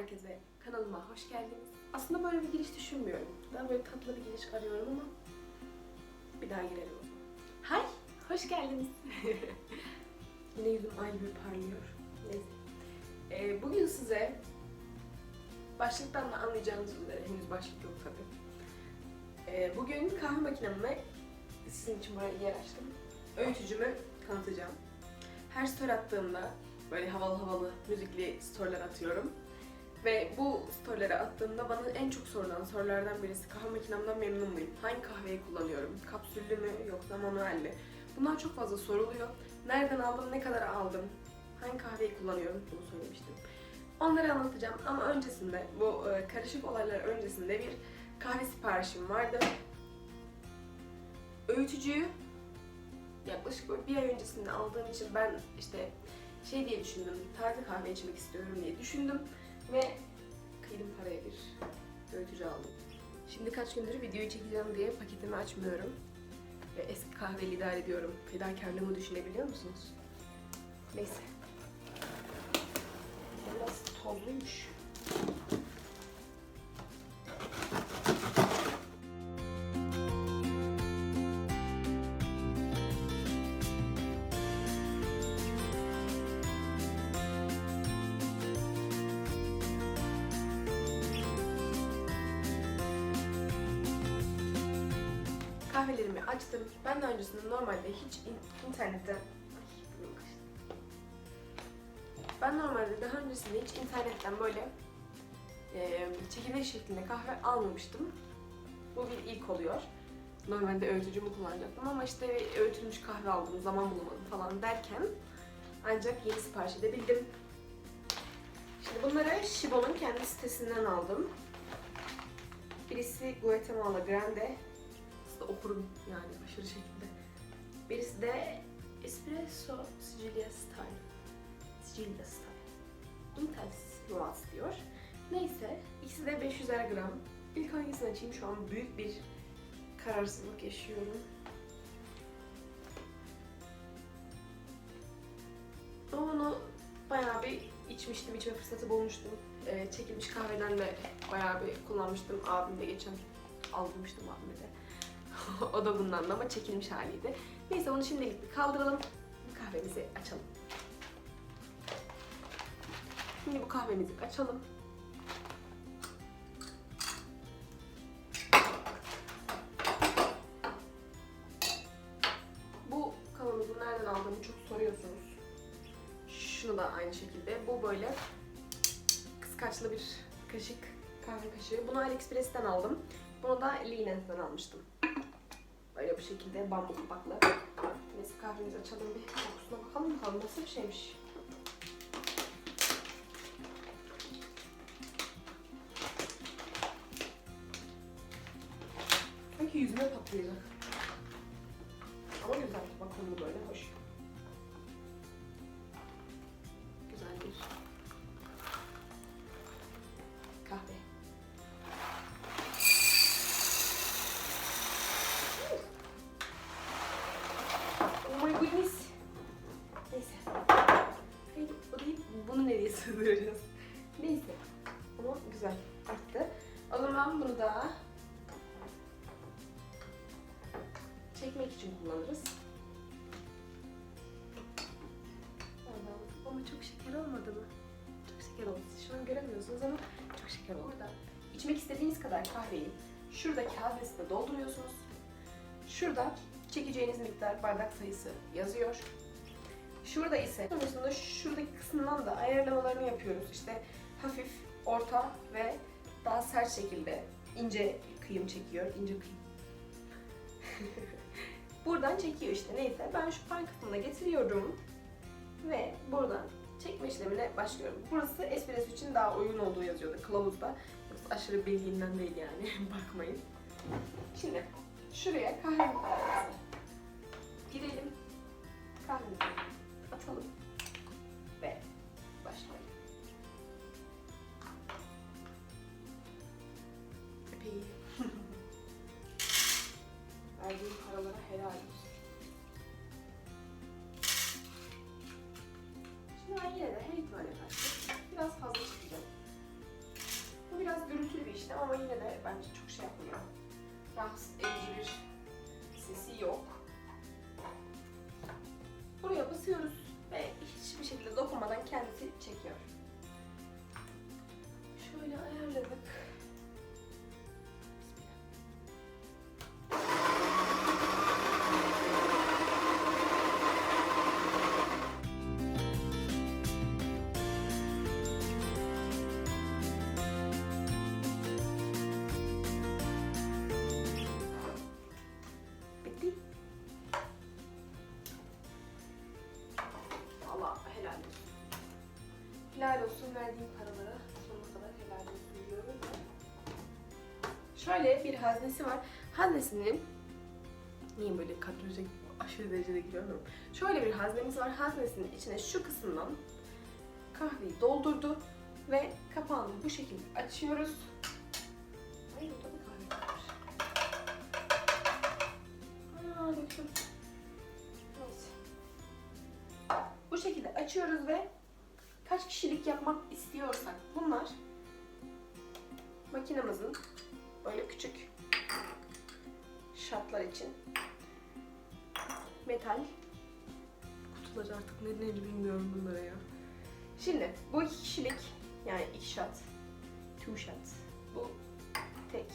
herkese. Kanalıma hoş geldiniz. Aslında böyle bir giriş düşünmüyorum. Ben böyle tatlı bir giriş arıyorum ama bir daha girelim o zaman. Hay, hoş geldiniz. Yine yüzüm ay gibi parlıyor. Neyse. Ee, bugün size başlıktan da anlayacağınız üzere henüz başlık yok tabii. Ee, bugün kahve makinemi sizin için böyle yer açtım. Öğütücümü tanıtacağım. Her story attığımda böyle havalı havalı müzikli storyler atıyorum. Ve bu storyleri attığımda bana en çok sorulan sorulardan birisi kahve makinemden memnun muyum? Hangi kahveyi kullanıyorum? Kapsüllü mü yoksa manuelli? Bunlar çok fazla soruluyor. Nereden aldım, ne kadar aldım? Hangi kahveyi kullanıyorum? Bunu söylemiştim. Onları anlatacağım ama öncesinde, bu e, karışık olaylar öncesinde bir kahve siparişim vardı. Öğütücüyü yaklaşık bir ay öncesinde aldığım için ben işte şey diye düşündüm, taze kahve içmek istiyorum diye düşündüm ve kıydım paraya bir öğütücü aldım. Şimdi kaç gündür videoyu çekeceğim diye paketimi açmıyorum ve eski kahveli idare ediyorum. Fedakarlığımı düşünebiliyor musunuz? Neyse. Biraz tozluymuş. Kahvelerimi açtım. Ben daha öncesinde normalde hiç in- internetten... Ay, burnum kaşındı. Ben normalde daha öncesinde hiç internetten böyle e, çekirdek şeklinde kahve almamıştım. Bu bir ilk oluyor. Normalde öğütücümü kullanacaktım ama işte öğütülmüş kahve aldım, zaman bulamadım falan derken ancak yeni sipariş edebildim. Şimdi bunları Shibo'nun kendi sitesinden aldım. Birisi Guatemala Grande, okurum yani aşırı şekilde. Birisi de Espresso Sicilia Style. Sicilia Style. Intense diyor. Neyse, ikisi de 500'er gram. İlk hangisini açayım? Şu an büyük bir kararsızlık yaşıyorum. Ama onu bayağı bir içmiştim, içme fırsatı bulmuştum. Ee, çekilmiş kahveden de bayağı bir kullanmıştım. Abim de geçen aldırmıştım abime de. o da bundan da ama çekilmiş haliydi. Neyse onu şimdilik bir kaldıralım. Kahvemizi açalım. Şimdi bu kahvemizi açalım. Bu kavanozu nereden aldığımı çok soruyorsunuz. Şunu da aynı şekilde. Bu böyle kıskaçlı bir kaşık, kahve kaşığı. Bunu AliExpress'ten aldım. Bunu da Linens'ten almıştım. Böyle bu şekilde bambu kapaklı. Neyse kahvemizi açalım bir kokusuna bakalım bakalım nasıl bir şeymiş. Sanki yüzüme patlayacak. Ama güzel. Bakımlı böyle hoş. Şeker oldu. Şu an göremiyorsunuz ama çok şeker oldu. Burada içmek istediğiniz kadar kahveyi şuradaki haznesine dolduruyorsunuz. Şurada çekeceğiniz miktar bardak sayısı yazıyor. Şurada ise sonrasında şuradaki kısımdan da ayarlamalarını yapıyoruz. İşte hafif, orta ve daha sert şekilde ince kıyım çekiyor. ince kıyım. Buradan çekiyor işte neyse. Ben şu pan kısmına getiriyorum ve buradan çekme işlemine başlıyorum. Burası espresso için daha uygun olduğu yazıyordu kılavuzda. Yoksa aşırı bildiğimden değil yani bakmayın. Şimdi şuraya kahve miktarımızı girelim. Kahvemizi atalım ama yine de bence çok şey yapmıyor. Rahatsız edici bir sesi yok. Buraya basıyoruz ve hiçbir şekilde dokunmadan kendisi çekiyor. Şöyle ayarladık. Olsun verdiğim paralara sonuna kadar helal olsun diyorum. Şöyle bir haznesi var. Haznesinin niye böyle kadraja aşırı derecede giriyorum. Şöyle bir haznemiz var. Haznesinin içine şu kısımdan kahveyi doldurdu ve kapağını bu şekilde açıyoruz. Ay burada da kahve var. Aa döktüm. Neyse. Bu şekilde açıyoruz ve kaç kişilik yapmak istiyorsak bunlar makinamızın böyle küçük şartlar için metal kutuları artık ne denir bilmiyorum bunlara ya. Şimdi bu iki kişilik yani iki shot, two shots. Bu tek,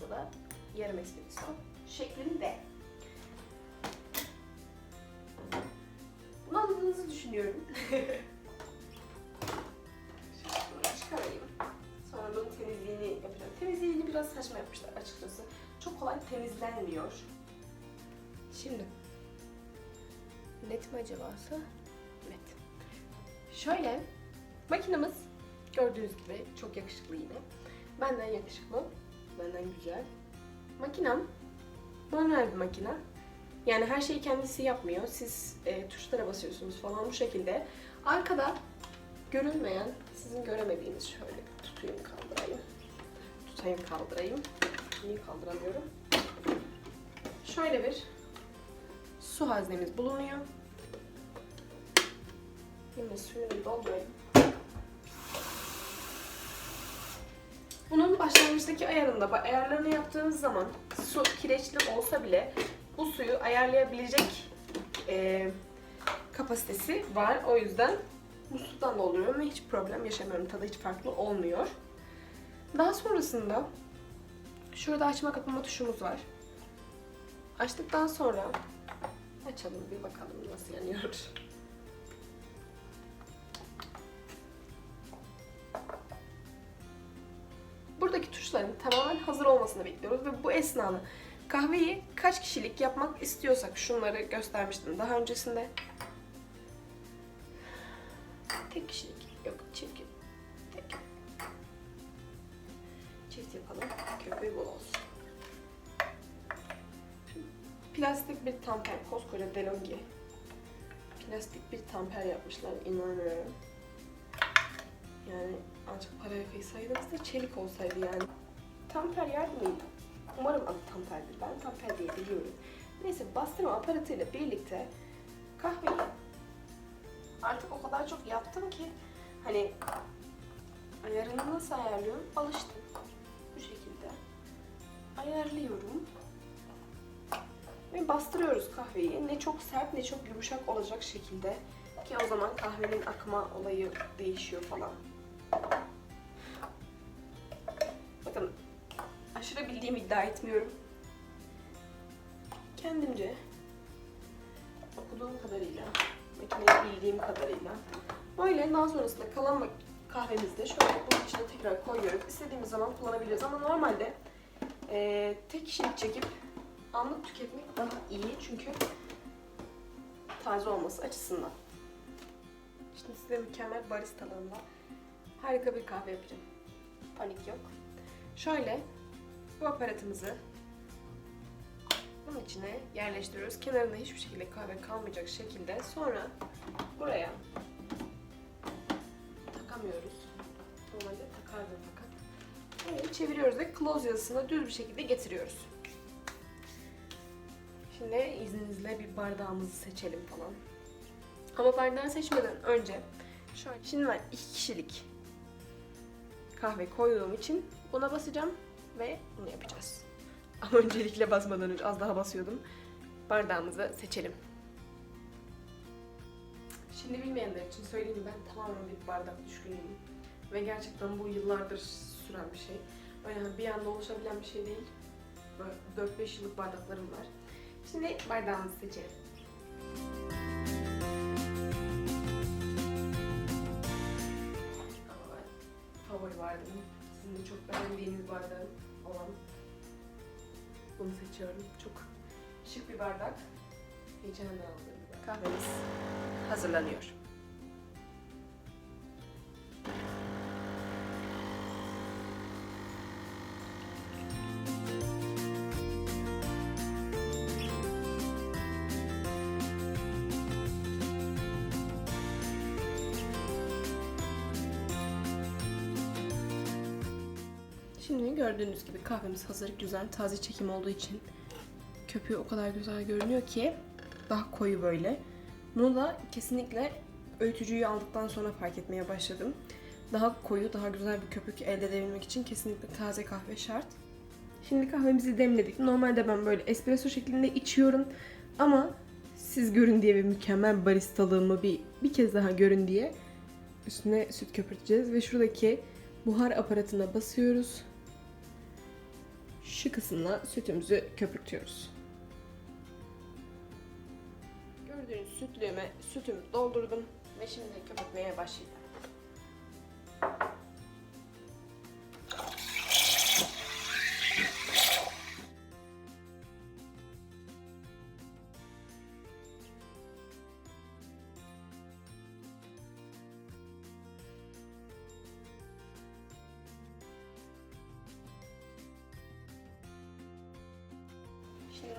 bu da yarım espresso şeklinde. Bunu anladığınızı düşünüyorum. temizlenmiyor. Şimdi. Net mi acabası? Net. Şöyle. Makinamız gördüğünüz gibi çok yakışıklı yine. Benden yakışıklı. Benden güzel. Makinem manuel bir makine. Yani her şeyi kendisi yapmıyor. Siz e, tuşlara basıyorsunuz falan bu şekilde. Arkada görünmeyen, sizin göremediğiniz şöyle tutayım kaldırayım. Tutayım kaldırayım. Niye kaldıramıyorum? Şöyle bir su haznemiz bulunuyor. Şimdi suyunu doldurayım. Bunun başlangıçtaki ayarında, ayarlarını yaptığınız zaman su kireçli olsa bile bu suyu ayarlayabilecek e, kapasitesi var. O yüzden bu sudan dolduruyorum ve hiç problem yaşamıyorum. Tadı hiç farklı olmuyor. Daha sonrasında şurada açma kapama tuşumuz var. Açtıktan sonra açalım bir bakalım nasıl yanıyor. Buradaki tuşların tamamen hazır olmasını bekliyoruz ve bu esnada kahveyi kaç kişilik yapmak istiyorsak şunları göstermiştim daha öncesinde. Tek kişilik yok çift tek. Çift yapalım köpüğü bol Plastik bir tamper koskoca DeLonghi. Plastik bir tamper yapmışlar inanamıyorum. Yani ancak paraya kıysaydınız da çelik olsaydı yani. Tamper yardımıyla. Umarım adı tamperdir. Ben tamper diye biliyorum. Neyse bastırma aparatıyla birlikte kahveyi artık o kadar çok yaptım ki hani ayarını nasıl ayarlıyorum alıştım. Bu şekilde ayarlıyorum. Ve bastırıyoruz kahveyi. Ne çok sert ne çok yumuşak olacak şekilde. Ki o zaman kahvenin akma olayı değişiyor falan. Bakın aşırı bildiğimi iddia etmiyorum. Kendimce okuduğum kadarıyla, makineyi bildiğim kadarıyla böyle daha sonrasında kalan mak- kahvemizi de şöyle bunun içine tekrar koyuyoruz. İstediğimiz zaman kullanabiliriz ama normalde eee, tek kişilik çekip anlık tüketmek daha iyi çünkü taze olması açısından. Şimdi size mükemmel baristalığında harika bir kahve yapacağım. Panik yok. Şöyle bu aparatımızı bunun içine yerleştiriyoruz. Kenarında hiçbir şekilde kahve kalmayacak şekilde. Sonra buraya takamıyoruz. Normalde takardım fakat. Böyle çeviriyoruz ve close yazısını düz bir şekilde getiriyoruz. Şimdi izninizle bir bardağımızı seçelim falan. Ama bardağı seçmeden önce şöyle. Şimdi ben iki kişilik kahve koyduğum için buna basacağım. ve bunu yapacağız. Ama öncelikle basmadan önce az daha basıyordum. Bardağımızı seçelim. Şimdi bilmeyenler için söyleyeyim ben tamamen bir bardak düşkünüyüm. Ve gerçekten bu yıllardır süren bir şey. Öyle hani bir anda oluşabilen bir şey değil. Böyle 4-5 yıllık bardaklarım var. Şimdi bardağımızı seçelim. Favori bardağım. Sizin de çok beğendiğiniz bardağım olan bunu seçiyorum. Çok şık bir bardak. Bir bardak. Kahvemiz hazırlanıyor. Şimdi gördüğünüz gibi kahvemiz hazır. Güzel taze çekim olduğu için köpüğü o kadar güzel görünüyor ki daha koyu böyle. Bunu da kesinlikle öğütücüyü aldıktan sonra fark etmeye başladım. Daha koyu, daha güzel bir köpük elde edebilmek için kesinlikle taze kahve şart. Şimdi kahvemizi demledik. Normalde ben böyle espresso şeklinde içiyorum. Ama siz görün diye ve mükemmel baristalığımı bir, bir kez daha görün diye üstüne süt köpürteceğiz. Ve şuradaki buhar aparatına basıyoruz. Şu kısımla sütümüzü köpürtüyoruz. Gördüğünüz sütlüğüme sütümü doldurdum ve şimdi köpürtmeye başlayacağım.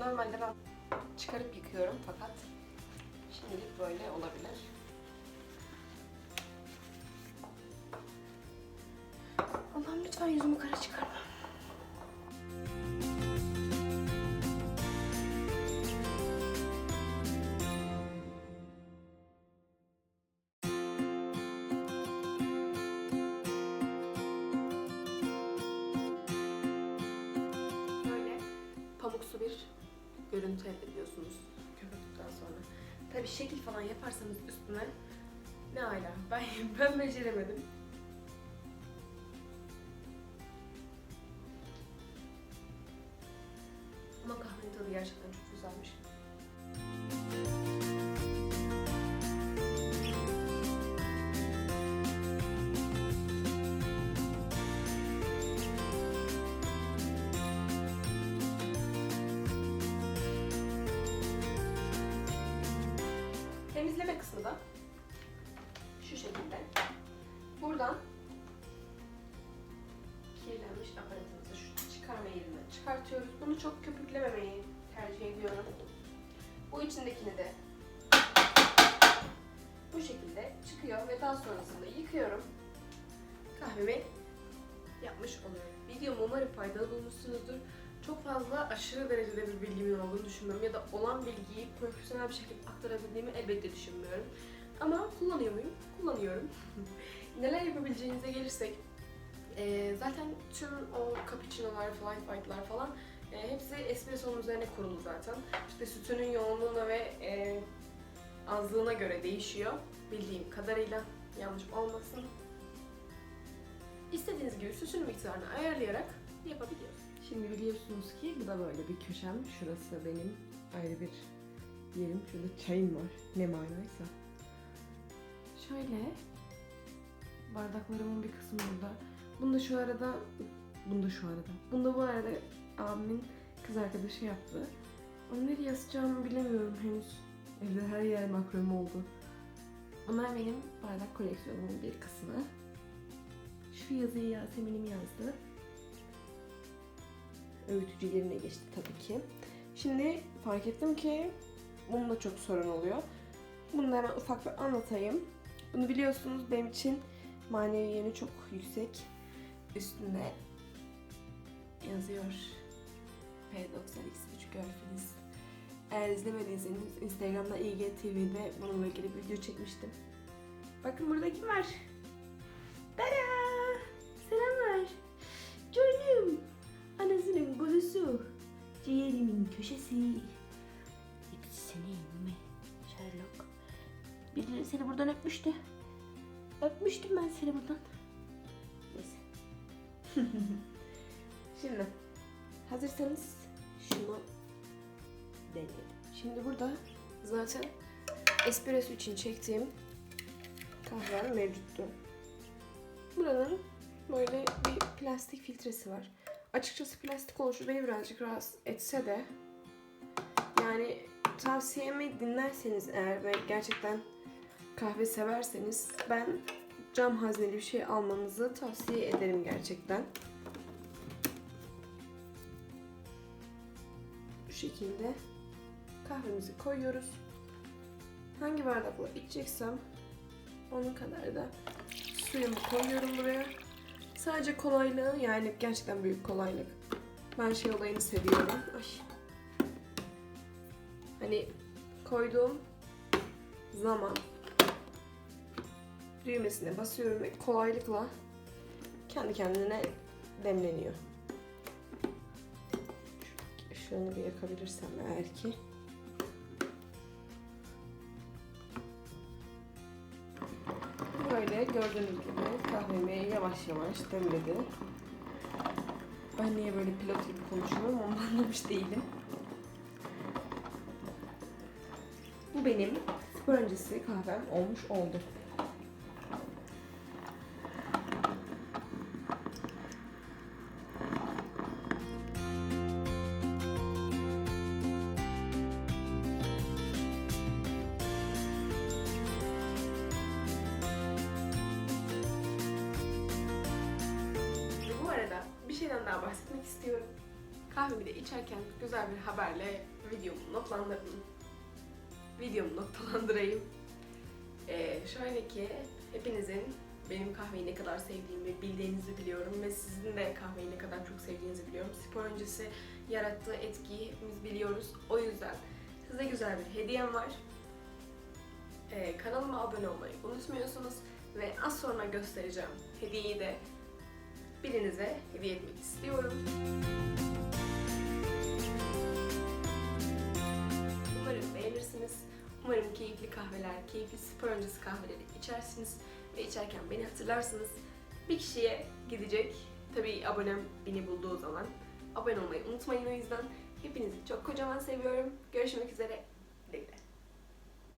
Normalde ben çıkarıp yıkıyorum fakat şimdilik böyle olabilir. Allah'ım lütfen yüzümü kara çıkarma. Görüntü elde ediyorsunuz köpürdükten sonra. Tabii şekil falan yaparsanız üstüne ne ala. Ben, ben beceremedim. Ama kahvenin tadı gerçekten çok güzelmiş. Tercih ediyorum. Bu içindekini de bu şekilde çıkıyor ve daha sonrasında yıkıyorum. Kahvemi yapmış oluyorum. Videomu umarım faydalı bulmuşsunuzdur. Çok fazla aşırı derecede bir bilgimin olduğunu düşünmüyorum ya da olan bilgiyi profesyonel bir şekilde aktarabildiğimi elbette düşünmüyorum. Ama kullanıyor muyum? Kullanıyorum. Neler yapabileceğinize gelirsek, e, zaten tüm o cappuccino'lar, flight white'lar falan e, hepsi espresso'nun üzerine kurulu zaten. İşte sütünün yoğunluğuna ve e, azlığına göre değişiyor. Bildiğim kadarıyla yanlış olmasın. İstediğiniz gibi sütün miktarını ayarlayarak yapabiliyorsunuz. Şimdi biliyorsunuz ki bu da böyle bir köşem. Şurası benim ayrı bir yerim. Şurada çayım var. Ne manaysa. Şöyle bardaklarımın bir kısmı burada. Bunu da şu arada, bunu da şu arada. Bunu da bu arada abimin kız arkadaşı yaptı. Onu nereye asacağımı bilemiyorum henüz. Evde her yer makrome oldu. Onlar benim bardak koleksiyonumun bir kısmı. Şu yazıyı Yasemin'im yazdı öğütücü yerine geçti tabii ki. Şimdi fark ettim ki bununla çok sorun oluyor. Bunu hemen ufak bir anlatayım. Bunu biliyorsunuz benim için manevi yönü çok yüksek. Üstünde yazıyor P92.3 Girlfriends. Eğer izlemediyseniz Instagram'da IGTV'de bununla ilgili video çekmiştim. Bakın burada kim var? Dara! Selam. Canım! Anasının kuzusu. Ciğerimin köşesi. Hepsi senin mi? Sherlock. Birileri seni buradan öpmüştü. Öpmüştüm ben seni buradan. Neyse. Şimdi hazırsanız deneyelim. Şimdi burada zaten espresso için çektiğim kahvem mevcuttu. Buranın böyle bir plastik filtresi var. Açıkçası plastik oluşu beni birazcık rahatsız etse de yani tavsiyemi dinlerseniz eğer ve gerçekten kahve severseniz ben cam hazneli bir şey almanızı tavsiye ederim gerçekten. Bu şekilde kahvemizi koyuyoruz. Hangi bardakla içeceksem onun kadar da suyumu koyuyorum buraya. Sadece kolaylığı yani gerçekten büyük kolaylık. Ben şey olayını seviyorum. Ay. Hani koyduğum zaman düğmesine basıyorum ve kolaylıkla kendi kendine demleniyor. Şu bir yakabilirsem eğer ki. Gördüğünüz gibi kahvemi yavaş yavaş demledi. Ben niye böyle pilot gibi konuşuyorum onu anlamış değilim. Bu benim spor öncesi kahvem olmuş oldu. Şeyden daha bahsetmek istiyorum. Kahvemi de içerken güzel bir haberle videomu notlandırdım. Videomu noktalandırayım. Ee, şöyle ki hepinizin benim kahveyi ne kadar sevdiğimi bildiğinizi biliyorum ve sizin de kahveyi ne kadar çok sevdiğinizi biliyorum. Spor öncesi yarattığı etkiyi hepimiz biliyoruz. O yüzden size güzel bir hediyem var. Ee, kanalıma abone olmayı unutmuyorsunuz ve az sonra göstereceğim hediyeyi de birinize hediye etmek istiyorum. Umarım beğenirsiniz. Umarım keyifli kahveler, keyifli spor öncesi kahveleri içersiniz ve içerken beni hatırlarsınız. Bir kişiye gidecek. Tabii abonem beni bulduğu zaman. Abone olmayı unutmayın o yüzden. Hepinizi çok kocaman seviyorum. Görüşmek üzere.